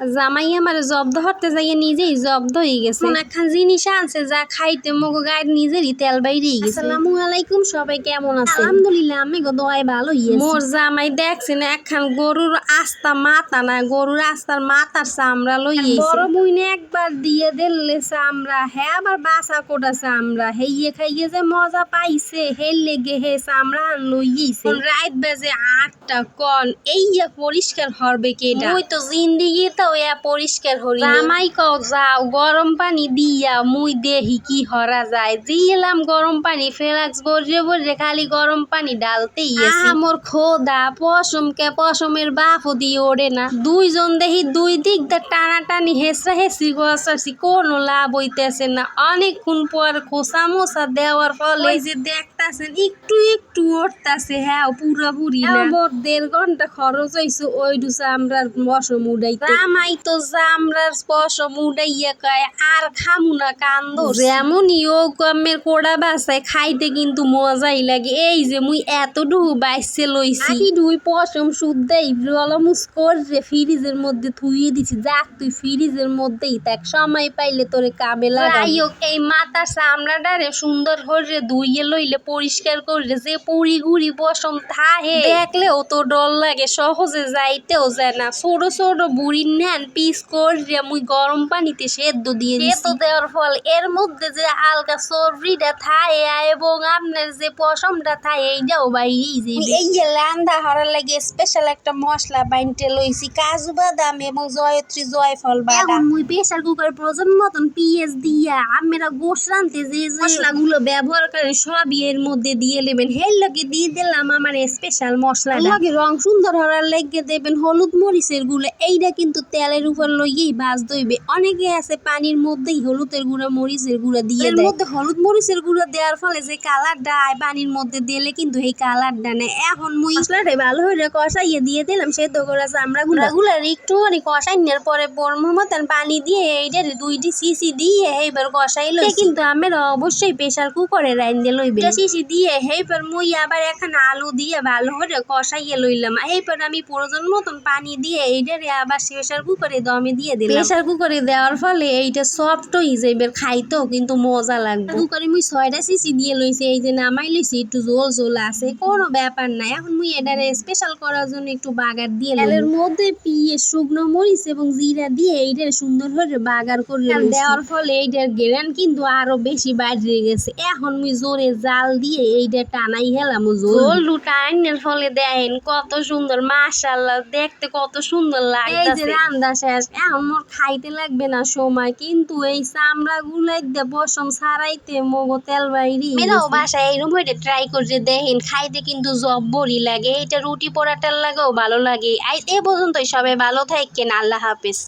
জামাই আমার জব্দ হতে যাইয়ে নিজেই জব্দ হয়ে গেছে। কোন একখান জিনিস আনছে যা খাইতে মগো গায়ের নিজেরই তেল বাইরে গেছে। আসসালামু আলাইকুম সবাই কেমন আছে আলহামদুলিল্লাহ আমি গো দোয়াই ভালো হইয়েছি মোর জামাই দেখছেন একখান গরুর আস্তা মাথা না গরুর আস্তার মাথার চামড়া লইয়েছে বড় বইনে একবার দিয়ে দিলে চামড়া হ্যাঁ আবার বাসা কোটা চামড়া হেইয়ে খাইয়ে যে মজা পাইছে হে লেগে হে চামড়া লইয়েছে। রাত বাজে আটটা কন এইয়া পরিষ্কার হরবে কেটা ওই তো জিন্দিগি তো ইয়া পরিষ্কার হরি জামাই কও যাও গরম পানি দিয়া মুই দেহি কি হরা যায়। দিলাম গরম পানি ফেলাক্স বর্জে বর্জে খালি গরম পানি ডালতেই আছে। মোর খোদা পশমকে পশমের বাপও দিয়ে ওড়ে না। দুইজন দেখি দুই দিক দা টানা টানি হেসরা হেসি গসাছি কোনো লাভ হইতেছে না। অনেকক্ষণ পর খোসা মোসা দেওয়ার ফলে যে দেখতাছেন একটু একটু উঠতাছে হ্যাঁ পুরোপুরি না। মোর দেড় ঘণ্টা খরচ হইছে ওই ডুসা আমরা পশম উড়াইতে। জামাই তো জামরার পশম উড়াইয়া কয় আর খামু না কান্দ যেমন ইও গমের কোড়া বাসায় খাইতে কিন্তু মজাই লাগে। এই যে মুই এতটুকু বাইসে লইছি। দুই পশম শুদ্ধই রলমুস করে ফ্রিজের মধ্যে থুইয়ে দিছি। যাক তুই ফ্রিজের মধ্যেই দেখ সময় পাইলে তোরে কামে লাগা যাই হোক এই মাথার চামড়াটারে সুন্দর করে ধুইয়ে লইলে পরিষ্কার করে যে পুরি গুড়ি পশম থাহে। দেখলেও তো ডর লাগে সহজে যাইতেও যায় না। ছোট ছোট বুড়ি নেন পিস করে মুই গরম পানিতে সেদ্ধ দিয়ে সেদ্ধ দেওয়ার ফল এর মধ্যে যে আলগা চর্বিটা থাকে এবং আপনার যে পশমটা থাকে এইটাও যাইবে এই যে রান্দা হওয়ার লাগে স্পেশাল একটা মশলা বাইনতে লইছি কাজু বাদাম এবং জয়ত্রী জয়ফল বাদাম। মুই প্রেসার কুকার প্রয়োজন মতন পিএস দিয়া আমরা গোশ রানতে যে মশলাগুলো ব্যবহার করেন সবই এর মধ্যে দিয়ে নেবেন। হের লগে দিয়ে দিলাম আমার স্পেশাল মশলা লগে রং সুন্দর হওয়ার লেগে দেবেন হলুদ মরিচেরগুলো এইটা কিন্তু তেলের উপর লইয়েই বাজ দইবে অনেকে আছে পানির মধ্যেই হলুদের গুঁড়া মরিচের গুঁড়া দিয়ে এর মধ্যে হলুদ মরিচের গুঁড়া দেওয়ার ফলে যে কালারটা আয় পানির মধ্যে দিলে কিন্তু এই কালারটা নেই এখন মুই মশলাটা ভালো হয়ে কষাইয়ে দিয়ে দিলাম সেদ্ধ করা চামড়া গুলা গুলার একটুখানি কষাইনের পরে পরমর মতন পানি দিয়ে এইটার দুইটি সিসি দিয়ে এইবার কষাই লই কিন্তু আমরা অবশ্যই প্রেসার কুকারে রাইন্দে লইবে। সিসি দিয়ে এইবার মুই আবার এখানে আলু দিয়ে ভালো করে কষাইয়ে লইলাম। এইবার আমি প্রয়োজন মতন পানি দিয়ে এইটারে আবার প্রেসার কুকারে দমে দিয়ে দিলাম। প্রেসার কুকারে দেওয়ার ফলে এইটা সফট হয়ে যাইবে খাইতেও কিন্তু মজা লাগবে। কুকারে মুই ছয়টা সিসি দিয়ে লইছি এই যে নামাই লইছি একটু জোল জোল আছে কোনো ব্যাপার না এখন মুই এটারে স্পেশাল করার জন্য একটু বাগার দিয়ে এর মধ্যে পিঁয়াজ শুকনো মরিচ এবং জিরা দিয়ে এইটার সুন্দর করে বাগার করে দেওয়ার ফলে এইটার গেরান কিন্তু আরও বেশি বাড়িয়ে গেছে। এখন মুই জোরে জাল দিয়ে এইটা টানাই হেলাম জোল টাইনের ফলে দেখেন কত সুন্দর মাশাল্লাহ দেখতে কত সুন্দর লাগে রান্না শেষ। এখন মোর খাইতে লাগবে না সময়, কিন্তু এই চামড়া গুলাই দে পশম ছাড়াইতে মগো তেল বাইরি। মেরাও বাসায় এইরকম হইতে ট্রাই করছে, দেখেন খাইতে কিন্তু জব্বরই লাগে এটা রুটি পরাটার লাগেও ভালো লাগে। এ পর্যন্তই, সবাই ভালো থাকেন আল্লাহ হাফেজ।